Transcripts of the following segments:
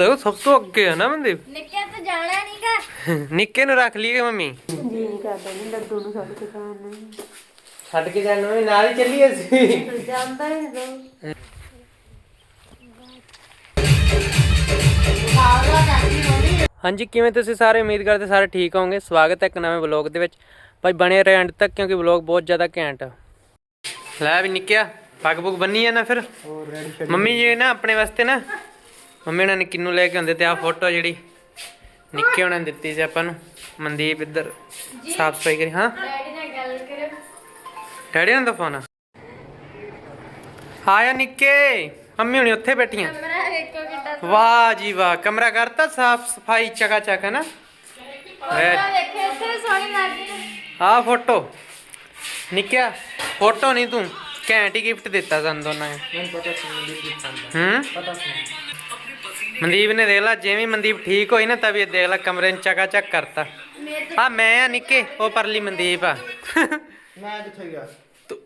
ਦੇਖੋ ਸਭ ਤੋਂ ਅੱਗੇ ਹੈ ਨਾ ਮਨਦੀਪ? ਨਿੱਕਿਆ ਤਾਂ ਜਾਣਾ ਨਹੀਂਗਾ ਨਿੱਕੇ ਨੂੰ ਰੱਖ ਲਈਏ ਮੰਮੀ। ਜੀ ਨਹੀਂ ਕਰਦਾ ਨਹੀਂ ਲੱਡੂ ਨੂੰ ਛੱਡ ਕੇ ਖਾਣ ਨੂੰ। ਛੱਡ ਕੇ ਜਾਣ ਨੂੰ ਨਾਲ ਹੀ ਚੱਲੀਏ ਅਸੀਂ। ਜਾਂਦਾ ਹੀ ਨਹੀਂ ਹਾਂਜੀ ਕਿਵੇਂ ਤੁਸੀਂ ਸਾਰੇ? ਉਮੀਦ ਕਰਦੇ ਸਾਰੇ ਠੀਕ ਹੋਵੋਗੇ। ਸਵਾਗਤ ਹੈ ਇੱਕ ਨਵੇਂ ਵਲੌਗ ਦੇ ਵਿੱਚ। ਭਾਈ ਬਣੇ ਰਹੇ ਐਂਡ ਤੱਕ ਕਿਉਂਕਿ ਵਲੌਗ ਬਹੁਤ ਜ਼ਿਆਦਾ ਘੈਂਟ ਆ। ਲੈ ਵੀ ਨਿੱਕਿਆ ਪੱਗ ਪੁੱਗ ਬੰਨੀ ਆ ਨਾ ਫਿਰ। ਮੰਮੀ ਜੀ ਨੇ ਨਾ ਆਪਣੇ ਵਾਸਤੇ ਨਾ ਮੰਮੀ ਉਹਨਾਂ ਨੇ ਕਿੰਨੂ ਲੈ ਕੇ ਆਉਂਦੇ ਤੇ ਆ ਫੋਟੋ ਜਿਹੜੀ ਨਿੱਕੇ ਉਹਨਾਂ ਨੇ ਦਿੱਤੀ ਸੀ ਆਪਾਂ ਨੂੰ। ਮਨਦੀਪ ਇੱਧਰ ਸਾਫ਼ ਸਫ਼ਾਈ ਕਰੀ ਹਾਂ? ਡੈਡੀ ਨਾਲ ਗੱਲ ਕਰੋ ਡੈਡੀ ਨਾਲ ਦਾ ਫੋਨ ਆ ਆਇਆ ਨਿੱਕੇ। ਮੰਮੀ ਹੁਣੀ ਉੱਥੇ ਬੈਠੀਆਂ। ਕਮਰਾ ਵੇਖੋ ਕਿੱਡਾ ਵਾਹ ਜੀ ਵਾਹ ਕਮਰਾ ਕਰਤਾ ਸਾਫ਼ ਸਫ਼ਾਈ ਚਕਾ ਚਕ ਹੈ ਨਾ ਵੇਖੇ ਇੱਥੇ ਸੋਹਣੀ ਆ ਫੋਟੋ ਨਿੱਕਿਆ ਫੋਟੋ ਨਹੀਂ ਤੂੰ ਘੈਂਟ ਹੀ ਗਿਫਟ ਦਿੱਤਾ ਸਾਨੂੰ ਦੋਨਾਂ ਨੇ। ਹੂੰ? ਮਨਦੀਪ ਨੇ ਦੇਖ ਲਾ ਜਿਵੇਂ ਮਨਦੀਪ ਠੀਕ ਹੋਈ ਨਾ ਤਬੀਅਤ ਦੇਖ ਲਾ ਕਮਰੇ ਨੂੰ ਚਕਾ ਚਕ ਕਰਤਾ। ਆ ਮੈਂ ਆ ਨਿੱਕੇ ਉਹ ਪਰਲੀ ਮਨਦੀਪ ਆ। ਮੈਂ ਕਿੱਥੇ ਗਿਆ?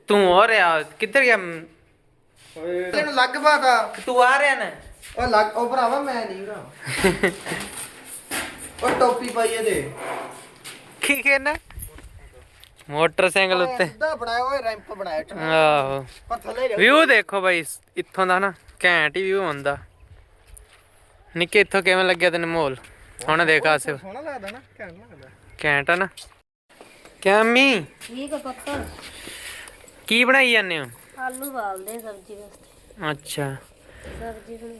ਤੂੰ- ਹੋ ਰਿਹਾ ਕਿੱਧਰ ਗਿਆ? ਤੈਨੂੰ ਲੱਗ ਬਾਤਾ ਤੂੰ। ਆ ਰਿਹਾ ਨਾ। ਉਹ ਲੱਗ ਉਹ ਭਰਾਵਾ ਮੈਂ ਨਹੀਂ ਭਰਾ। ਉਹ ਟੋਪੀ ਪਾਈ ਇਹਦੇ। ਕੀ ਕਹਿਣਾ ਮੋਟਰਸਾਈਕਲ ਉੱਤੇ। ਸਿੱਧਾ ਬਣਾਇਆ ਓਏ ਰੈਂਪ ਬਣਾਇਆ ਆਹੋ। ਪਰ ਥੱਲੇ ਜਾ ਵਿਊ ਦੇਖੋ ਬਾਈ ਇੱਥੋਂ ਦਾ ਨਾ ਘੈਂਟ ਹੀ ਵਿਊ ਆਉਂਦਾ ਨਿੱਕੇ ਇੱਥੋਂ ਕਿਵੇਂ ਲੱਗਿਆ ਤੈਨੂੰ ਮਾਹੌਲ? ਹੁਣ ਦੇਖ ਆਸੇ ਸੋਹਣਾ ਲੱਗਦਾ ਨਾ ਘੈਂਟ ਲੱਗਦਾ। ਘੈਂਟ ਆ ਨਾ? ਕਿਆਮੀ ਠੀਕ ਆ ਪੱਕਾ ਕੀ ਬਣਾਈ ਜਾਂਦੇ ਹੋ? ਆਲੂ ਬਾਲਦੇ ਸਬਜ਼ੀ ਵਾਸਤੇ। ਅੱਛਾ। ਸਬਜ਼ੀ ਬਣਾਈ।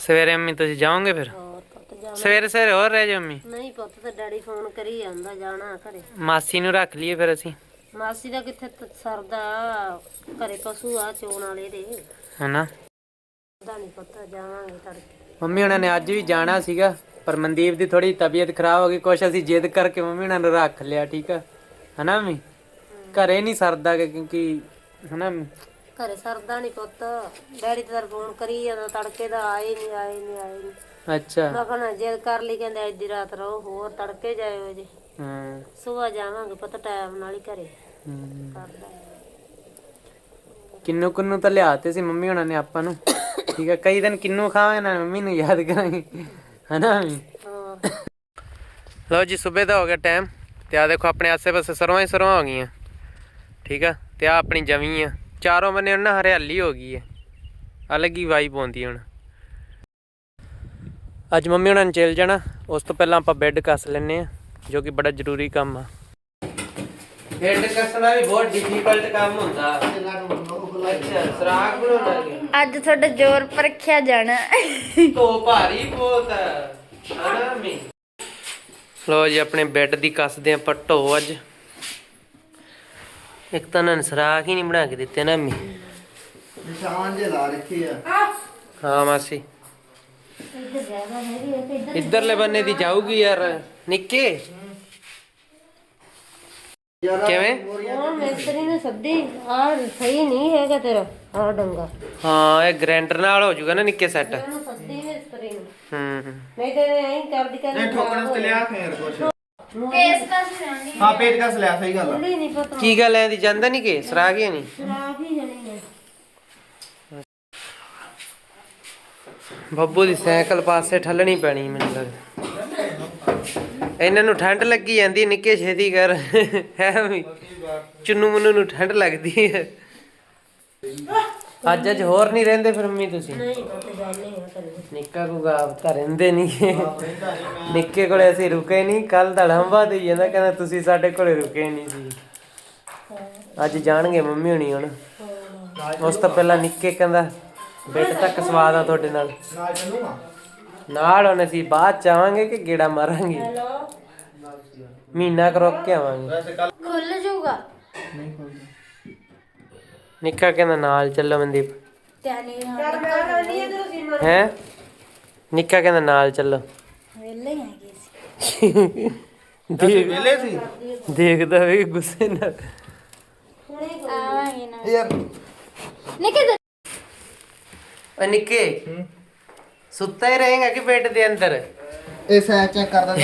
ਸਵੇਰੇ ਅੰਮੀ ਤੁਸੀਂ ਜਾਓਗੇ ਫਿਰ? ਹੋਰ ਪੁੱਤ ਜਾਣਾ। ਸਵੇਰੇ ਸਵੇਰੇ ਹੋਰ ਰਹਿ ਜਾਓ ਅੰਮੀ ਨਹੀਂ ਪੁੱਤ ਤੇ ਡੈਡੀ ਫੋਨ ਕਰੀ ਜਾਂਦਾ ਜਾਣਾ ਘਰੇ। ਮਾਸੀ ਨੂੰ ਰੱਖ ਲਈਏ ਫਿਰ ਅਸੀਂ। ਮਾਸੀ ਦਾ ਕਿੱਥੇ ਤ- ਸਰਦਾ ਘਰੇ ਪਸ਼ੂ ਆ ਚੋਣ ਵਾਲੇ ਦੇ। ਹਨਾ? ਦਾ ਨਹੀਂ ਪਤਾ ਜਾਵਾਂਗੇ ਤੜਕੇ। ਮੰਮੀ ਉਹਨਾਂ ਨੇ ਅੱਜ ਵੀ ਜਾਣਾ ਸੀਗਾ ਪਰ ਮਨਦੀਪ ਦੀ ਥੋੜੀ ਤਬੀਅਤ ਖਰਾਬ ਹੋ ਗਈ ਕੁਛ ਅਸੀਂ ਜਿੱਦ ਕਰਕੇ ਮੰਮੀ ਉਹਨਾਂ ਨੂੰ ਰੱਖ ਲਿਆ ਠੀਕ ਆ? ਹਨਾ ਮੰਮੀ? ਘਰੇ ਨਹੀਂ ਸਰਦਾ ਗਾ ਕਿਉਂਕਿ ਹਨਾ ਮੰਮੀ? ਘਰੇ ਸਰਦਾ ਨਹੀਂ ਪੁੱਤ। ਡੈਡੀ ਤੇ ਫੋਨ ਕਰੀ ਜਾਂਦਾ ਤੜਕੇ ਦਾ ਆਏ ਨਹੀਂ ਆਏ ਨਹੀਂ ਆਏ ਨਹੀਂ ਅੱਛਾ। ਮੈਂ ਕਹਣਾ ਜੇ ਕਰ ਲਈ ਕਹਿੰਦੇ ਅੱਜ ਦੀ ਰਾਤ ਰਹੋ ਹੋਰ ਤੜਕੇ ਜਾਇਓ ਜੀ ਹਾਂ। ਸਵੇਰ ਜਾਵਾਂਗੇ ਪਤਾ ਟਾਈਮ ਨਾਲ ਹੀ ਘਰੇ। ਹਮ। ਕਰਦਾ। ਹੈ। ਕਿੰਨੂ ਕਿੰਨੂ ਤਾਂ ਲਿਆਤੇ ਸੀ ਮੰਮੀ ਉਹਨਾਂ ਨੇ ਆਪਾਂ ਨੂੰ। ਠੀਕ ਆ ਕਈ ਦਿਨ ਕਿੰਨੂ ਖਾਵਾਂਗੇ ਨਾ ਮੰਮੀ ਨੂੰ ਯਾਦ ਕਰਾਂਗੇ। ਹਨਾ ਮੰਮੀ? ਹਾਂ ਲਓ ਜੀ ਸਵੇਰ ਦਾ ਹੋ ਗਿਆ ਟਾਈਮ ਤੇ ਆ ਦੇਖੋ ਆਪਣੇ ਆਸੇ ਪਾਸੇ ਸਰਵਾਂ ਹੀ ਸਰਵਾਂ ਹੋ ਗਈਆਂ। ਠੀਕ ਆ ਤੇ ਆ ਆਪਣੀ ਜਮੀ ਆ। ਚਾਰੋਂ ਬੰਨੇ ਉਹਨਾਂ ਹਰਿਆਲੀ ਹੋ ਗਈ ਹੈ ਅਲੱਗ ਹੀ ਵਾਈਬ ਆਉਂਦੀ ਹੁਣ। ਅੱਜ ਮੰਮੀ ਉਹਨਾਂ ਨੇ ਚਲ ਜਾਣਾ ਉਸ ਤੋਂ ਪਹਿਲਾਂ ਆਪਾਂ ਬੈੱਡ ਕੱਸ ਲੈਨੇ ਆ ਜੋ ਕਿ ਬੜਾ ਜ਼ਰੂਰੀ ਕੰਮ ਆ। ਬੈੱਡ ਕੱਸਣਾ ਵੀ ਬਹੁਤ ਡਿਫਿਕਲਟ ਕੰਮ ਹੁੰਦਾ। ਅੱਛਾ ਸਰਾਗ ਬਣਾਉਣਾ ਅੱਜ ਤੁਹਾਡਾ ਜ਼ੋਰ ਪਰਖਿਆ ਜਾਣਾ। ਤੋ ਭਾਰੀ ਬਹੁਤ ਹੈ ਹਨਾ ਮੀ ਲੋ ਜੀ ਆਪਣੇ ਬੈੱਡ ਦੀ ਕੱਸਦੇ ਆਪਾਂ ਢੋ ਅੱਜ। ਇੱਕ ਤਾਂ ਨੇ ਸਰਾਖ ਹੀ ਨਹੀਂ ਬਣਾ ਕੇ ਦਿੱਤੇ ਨਾ ਮੀ ਨਿਸ਼ਾਨ ਜੇ ਲਾ ਰੱਖੇ ਆ। ਹਾਂ ਮਾਸੀ। ਇੱਧਰਲੇ ਬੰਨੇ ਦੀ ਜਾਊਗੀ ਯਾਰ। ਨਿੱਕੇ। ਕਿਵੇਂ? ਹੁਣ ਮਿਸਤਰੀ ਨੇ ਸੱਦੀ। ਆ ਸਹੀ ਨਹੀਂ ਹੈਗਾ ਤੇਰਾ ਆ ਡੰਗਾ। ਹਾਂ ਇਹ ਗ੍ਰੈਂਡਰ ਨਾਲ ਹੋ ਜਾਊਗਾ ਨਾ ਨਿੱਕੇ ਸੈੱਟ ਉਹਨੂੰ ਸੱਦੀ ਮਿਸਤਰੀ ਨੂੰ। ਹੂੰ ਹੂੰ। ਨਹੀਂ ਤੇ ਐਂ ਕਰਦੀ ਕਰਦੀ ਇਹ ਠੋਕਣ ਤੇ ਲਿਆ ਫੇਰ ਕੁਛ। ਫੇਸ ਕਸ ਜਾਣੀ ਹਾਂ ਪੇਟ ਕਸ ਲਿਆ ਸਹੀ ਗੱਲ ਆ। ਖੁੱਲੀ ਨਹੀਂ ਪਤਾ। ਕੀ ਗੱਲ ਐ ਦੀ ਜਾਂਦਾ ਨਹੀਂ ਕਿ ਸਰਾਖ ਹੀ ਨਹੀਂ? ਹੀ ਜਣੀ ਹੈ। ਬੱਬੂ ਦੀ ਸਾਈਕਲ ਪਾਸੇ ਠੱਲਣੀ ਪੈਣੀ ਮੈਨੂੰ ਲੱਗਦਾ। ਇਹਨਾਂ ਨੂੰ ਠੰਡ ਲੱਗੀ ਜਾਂਦੀ ਨਿੱਕੇ ਛੇਤੀ ਕਰ। ਹੈ ਵੀ। ਚੁੰਨੂ ਮੁੰਨੂ ਨੂੰ ਠੰਡ ਲੱਗਦੀ ਹੈ ਅੱਜ ਅੱਜ ਹੋਰ ਨਹੀਂ ਰਹਿੰਦੇ ਫਿਰ ਮੰਮੀ ਤੁਸੀਂ? ਨਿੱਕਾ ਕੋ ਗਾਵ ਤਾਂ ਰਹਿੰਦੇ ਨਹੀਂ। ਨਿੱਕੇ ਕੋਲੇ ਅਸੀਂ ਰੁਕੇ ਨਹੀਂ ਕੱਲ ਦਾ ਲੰਬਾ ਦੇ ਜਾਂਦਾ ਕਹਿੰਦਾ ਤੁਸੀਂ ਸਾਡੇ ਕੋਲੇ ਰੁਕੇ ਨਹੀਂ ਸੀ। ਅੱਜ ਜਾਣਗੇ ਮੰਮੀ ਹੁਣੀ ਹੁਣ। ਉਸ ਤੋਂ ਪਹਿਲਾਂ ਨਿੱਕੇ ਕਹਿੰਦਾ ਬੇਟ ਤੱਕ ਸਵਾਦ ਆ ਤੁਹਾਡੇ ਨਾਲ। ਨਾਲ ਹੁਣ ਅਸੀਂ ਬਾਅਦ ਚ ਆਵਾਂਗੇ ਕਿ ਗੇੜਾ ਮਾਰਾਂਗੇ? ਹੈਲੋ? ਮਹੀਨਾ ਕੁ ਰੁਕ ਕੇ ਆਵਾਂਗੇ। ਵੈਸੇ ਕੱਲ ਖੁੱਲ ਜਾਊਗਾ। ਨਹੀਂ ਖੋਲਦਾ। ਨਿੱਕਾ ਕਹਿੰਦਾ ਨਾਲ ਚੱਲੋ ਮਨਦੀਪ। ਚੱਲ ਮੈਂ ਹੈ ਨਿੱਕਾ ਕਹਿੰਦਾ ਨਾਲ ਚੱਲੋ। ਵੇਲੇ ਹੈਗੇ ਸੀ। ਦੇਖ ਵੇਲੇ ਸੀ? ਦੇਖਦਾ ਵੀ ਗੁੱਸੇ ਨਾਲ। ਆਵਾਂਗੇ ਨਾ। ਯਾਰ ਨਿੱਕੇ ਦੇ ਓ ਨਿੱਕੇ ਸੁੱਤਾ ਹੀ ਰਹੇਗਾ ਕਿ ਬੈੱਡ ਦੇ ਅੰਦਰ? ਇਹ ਸੈਚ ਚੈੱਕ ਕਰਦਾ।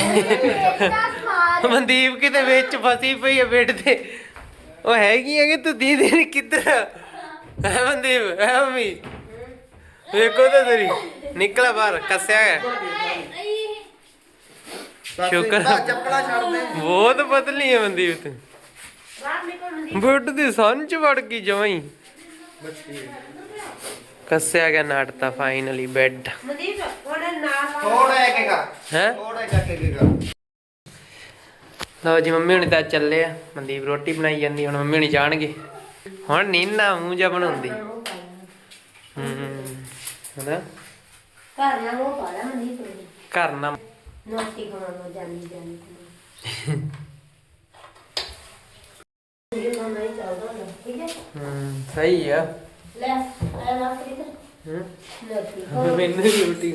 ਮਨਦੀਪ ਕਿਤੇ ਵਿੱਚ ਫਸੀ ਪਈ ਹੈ ਬੈੱਡ ਤੇ। ਉਹ ਹੈਗੀ ਹੈ ਕਿ ਤੂੰ ਦੀਦੀ ਨੇ ਕਿੱਧਰ? ਹੈ ਮਨਦੀਪ ਹੈ ਮੰਮੀ? ਵੇਖੋ ਤਾਂ ਤੇਰੀ ਨਿਕਲਾ ਬਾਹਰ ਕੱਸਿਆ ਬਸ ਸ਼ੁਕਰ। ਆਹ ਚੱਪਲਾਂ ਛੱਡ ਦੇ ਬਹੁਤ ਪਤਲੀ ਹੈ ਮਨਦੀਪ ਤੂੰ। ਬੁੱਢ ਦੀ ਸੰਨ ਚ ਵੜ ਗਈ ਜਮਾਈ ਕੱਸਿਆ ਗਿਆ ਨਾਟਤਾ ਫਾਈਨਲੀ ਬੈੱਡ ਮਨਦੀਪ ਉਹਨੇ ਨਾਲ ਥੋੜਾ ਇੱਕ ਇੱਕ ਹੈ? ਥੋੜਾ ਇੱਕ ਇੱਕ ਇੱਕ ਲਓ ਜੀ ਮੰਮੀ ਹੁਣੀ ਤਾਂ ਚੱਲੇ ਆ। ਮਨਦੀਪ ਰੋਟੀ ਬਣਾਈ ਜਾਂਦੀ ਹੁਣ ਮੰਮੀ ਹੁਣੀ ਜਾਣਗੇ। ਹੁਣ ਨੀਨਾ ਮੂੰਹ ਜਾ ਬਣਾਉਂਦੀ। ਹੂੰ ਹਨਾ? ਘਰ ਨਾਲ ਉਹ ਪਾਇਆ ਮਨਦੀਪ ਘਰ ਨਾ ਨੋਟੀ ਨੂੰ ਨਾ ਠੀਕ ਹੈ? ਹੂੰ ਸਹੀ ਆ। ਲੈ ਆ ਇੱਧਰ ਹੂੰ। ਨੋਟੀ ਮੈਨੂੰ ਵੀ ਰੋਟੀ।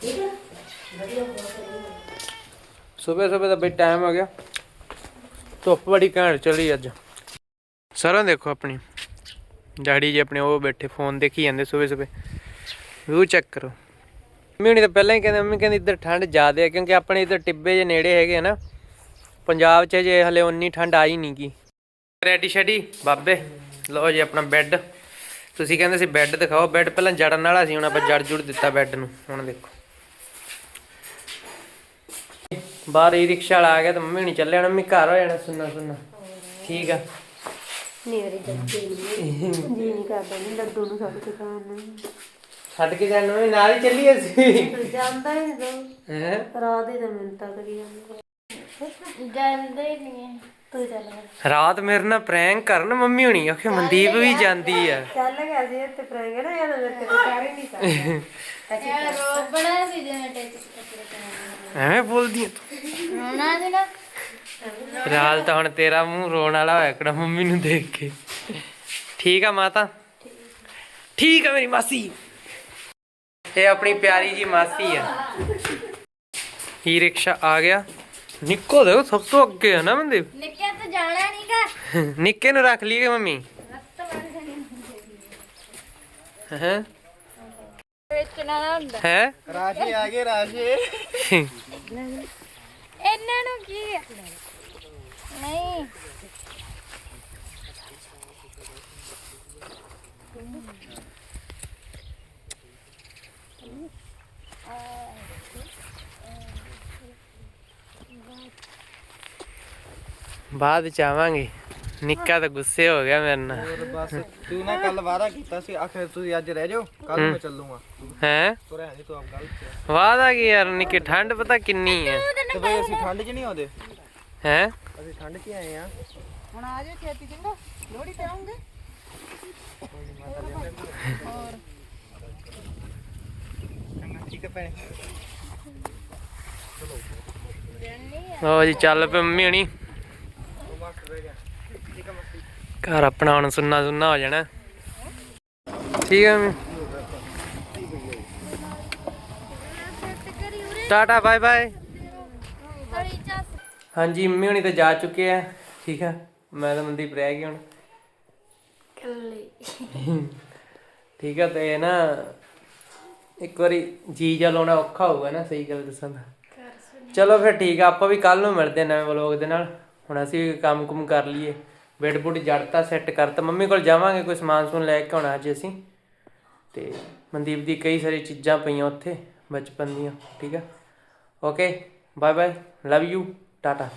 ਠੀਕ ਹੈ? ਵਧੀਆ ਸਵੇਰ ਸਵੇਰ ਦਾ ਬਈ ਟਾਈਮ ਹੋ ਗਿਆ। ਧੁੱਪ ਬੜੀ ਘੈਂਟ ਚਲੀ ਅੱਜ। ਸਰਾਂ ਦੇਖੋ ਆਪਣੀ। ਡੈਡੀ ਜੀ ਆਪਣੇ ਉਹ ਬੈਠੇ ਫੋਨ ਦੇਖੀ ਜਾਂਦੇ ਸਵੇਰ ਸਵੇਰ। ਵਿਊ ਚੈੱਕ ਕਰੋ। ਮੰਮੀ ਤਾਂ ਪਹਿਲਾਂ ਹੀ ਕਹਿੰਦੇ, ਮੰਮੀ ਕਹਿੰਦੀ ਇੱਧਰ ਠੰਡ ਜ਼ਿਆਦਾ ਹੈ ਕਿਉਂਕਿ ਆਪਣੇ ਇੱਧਰ ਟਿੱਬੇ ਜੇ ਨੇੜੇ ਹੈਗੇ ਆ ਨਾ, ਪੰਜਾਬ 'ਚ ਜੇ ਹਲੇ ਉਨੀ ਠੰਡ ਆਈ ਨਹੀਂ ਗੀ। ਰੈਡੀ ਸ਼ੈਡੀ, ਬਾਬੇ, ਲਓ ਜੀ ਆਪਣਾ ਬੈੱਡ ਤੁਸੀਂ ਕਹਿੰਦੇ ਸੀ ਬੈੱਡ ਦਿਖਾਓ। ਬੈੱਡ ਪਹਿਲਾਂ ਜੜਨ ਵਾਲਾ ਸੀ, ਹੁਣ ਆਪਾਂ ਜੜ ਜੁੜ ਦਿੱਤਾ ਬੈੱਡ ਨੂੰ। ਹੁਣ ਦੇਖੋ। ਬਾਹਰ ਹੀ ਰਿਕਸ਼ਾ ਵਾਲਾ ਆ ਗਿਆ ਤਾਂ ਮੰਮੀ ਨਹੀਂ ਚੱਲੇ ਹੁਣ ਮੰਮੀ ਘਰ ਹੋ ਜਾਣਾ ਸੁਣਨਾ ਸੁਣਨਾ ਠੀਕ ਆ। ਨਹੀਂ ਮੇਰੀ ਜੱਤੀ ਨਹੀਂ ਜੀ ਨਹੀਂ ਕਰਦਾ ਨਹੀਂ ਲੱਡੂ ਨੂੰ ਛੱਡ ਕੇ ਖਾਣ ਨੂੰ। ਛੱਡ ਕੇ ਜਾਣਾ ਮੰਮੀ ਨਾਲ ਹੀ ਚੱਲੀ ਅਸੀਂ। ਜਾਂਦਾ ਹੀ ਨਹੀਂ ਹੈ? ਰਾਤ ਹੀ ਤਾਂ ਮਿੰਤਾ ਕਰੀ ਜਾਂਦਾ ਜਾਂਦੇ ਹੀ ਨਹੀਂ ਹੈ। ਤੂੰ ਚੱਲ ਗਿਆ ਰਾਤ ਮੇਰੇ ਨਾਲ ਪ੍ਰੈਂਕ ਕਰਨ ਮੰਮੀ ਹੁਣੀ ਆਖੇ ਮਨਦੀਪ ਵੀ ਜਾਂਦੀ ਆ। ਚੱਲ ਗਿਆ ਸੀ ਤੇ ਪ੍ਰੈਂਗ ਨਾ ਯਾਰ ਮੇਰੇ ਤੇ ਕਰ ਹੀ ਨਹੀਂ ਸਕਦਾ। ਯਾਰ ਰੋਬੜਾ ਸੀ ਜਿਵੇਂ ਟੈਚ ਪਾਉਂਦੇ ਐਵੇਂ ਬੋਲਦੀ ਤੂੰ। ਰੋਣਾ ਨਾ। ਰਾਲ ਤਾਂ ਹੁਣ ਤੇਰਾ ਮੂੰਹ ਰੋਣ ਵਾਲਾ ਹੋਇਆ ਕਿਹੜਾ ਮੰਮੀ ਨੂੰ ਦੇਖ ਕੇ। ਠੀਕ ਆ ਮਾਤਾ? ਠੀਕ ਆ ਮੇਰੀ ਮਾਸੀ। ਇਹ ਆਪਣੀ ਪਿਆਰੀ ਜੀ ਮਾਸੀ ਆ। ਹੀ ਰਿਕਸ਼ਾ ਆ ਗਿਆ। ਨਿੱਕੋ ਦੇਖੋ ਸਭ ਤੋਂ ਅੱਗੇ ਆ ਨਾ ਮਨਦੀਪ। ਨਿੱਕਿਆ ਤਾਂ ਜਾਣਾ ਨਹੀਂਗਾ ਨਿੱਕੇ ਨੂੰ ਰੱਖ ਲਈਏ ਮੰਮੀ। ਹੈ? ਨਾ ਹੁੰਦਾ। ਹੈ? ਰਾਸ਼ੀ ਆ ਗਏ ਰਾਸ਼ੀ ਇਹਨਾਂ ਨੂੰ ਕੀ ਹੈ? ਨਹੀਂ ਬਾਅਦ ਚ ਆਵਾਂਗੇ ਨਿੱਕਾ ਤਾਂ ਗੁੱਸੇ ਹੋ ਗਿਆ ਮੇਰੇ ਨਾਲ। ਹੋਰ ਬਸ ਤੂੰ ਨਾ ਕੱਲ ਵਾਦਾ ਕੀਤਾ ਸੀ ਆਖਿਰ ਤੁਸੀਂ ਅੱਜ ਰਹਿ ਜਾਓ ਕੱਲ ਮੈਂ ਚੱਲੂਗਾ। ਹੈ? ਤੁਰਿਆ ਨਹੀਂ ਤੂੰ ਆਪ ਗੱਲ ਤੇ ਵਾਦਾ ਕੀ ਯਾਰ ਨਿੱਕੇ ਠੰਡ ਪਤਾ ਕਿੰਨੀ ਹੈ ਤੇ ਬਈ ਅਸੀਂ ਠੰਡ 'ਚ ਨਹੀਂ ਆਉਂਦੇ। ਹੈ? ਅਸੀਂ ਠੰਡ 'ਚ ਆਏ ਆ ਹੁਣ ਆ ਜਾ ਛੇਤੀ ਚੰਗਾ। ਲੋੜੀ ਤੇ ਆਉਂਗੇ। ਠੀਕ ਹੈ ਭੈਣੇ ਜੀ ਚੱਲ ਪਏ ਮੰਮੀ ਹਣੀ। ਘਰ ਆਪਣਾ ਹੁਣ ਸੁੰਨਾ ਸੁੰਨਾ ਹੋ ਜਾਣਾ। ਠੀਕ ਹੈ ਟਾਟਾ ਬਾਏ ਬਾਏ। ਹਾਂਜੀ ਮੰਮੀ ਹੁਣੀ ਤਾਂ ਜਾ ਚੁੱਕੇ ਆ। ਠੀਕ ਆ। ਮੈਂ ਤਾਂ ਮਨਦੀਪ ਰਹਿ ਗਿਆ ਹੁਣ। ਠੀਕ ਆ ਤੇ ਨਾ ਇੱਕ ਵਾਰੀ ਜੀ ਜਾ ਲਾਉਣਾ ਔਖਾ ਹੋਊਗਾ ਨਾ ਸਹੀ ਗੱਲ ਦੱਸਾਂ ਤਾਂ। ਚਲੋ ਫਿਰ ਠੀਕ ਆ ਆਪਾਂ ਵੀ ਕੱਲ ਨੂੰ ਮਿਲਦੇ ਆ ਨਵੇਂ ਵਲੋਗ ਦੇ ਨਾਲ। ਹੁਣ ਅਸੀਂ ਵੀ ਕੰਮ ਕੁਮ ਕਰ ਲਈਏ। ਬੈੱਡ ਬੁੱਡ ਜੜਤਾ ਸੈੱਟ ਕਰਤਾ ਮੰਮੀ ਕੋਲ ਜਾਵਾਂਗੇ, ਕੋਈ ਸਮਾਨ ਸਮੂਨ ਲੈ ਕੇ ਆਉਣਾ ਅੱਜ ਅਸੀਂ। ਤੇ ਮਨਦੀਪ ਦੀ ਕਈ ਸਾਰੀ ਚੀਜ਼ਾਂ ਪਈਆਂ ਉੱਥੇ, ਬਚਪਨ ਦੀਆਂ, ਠੀਕ ਆ। Okay bye bye love you tata.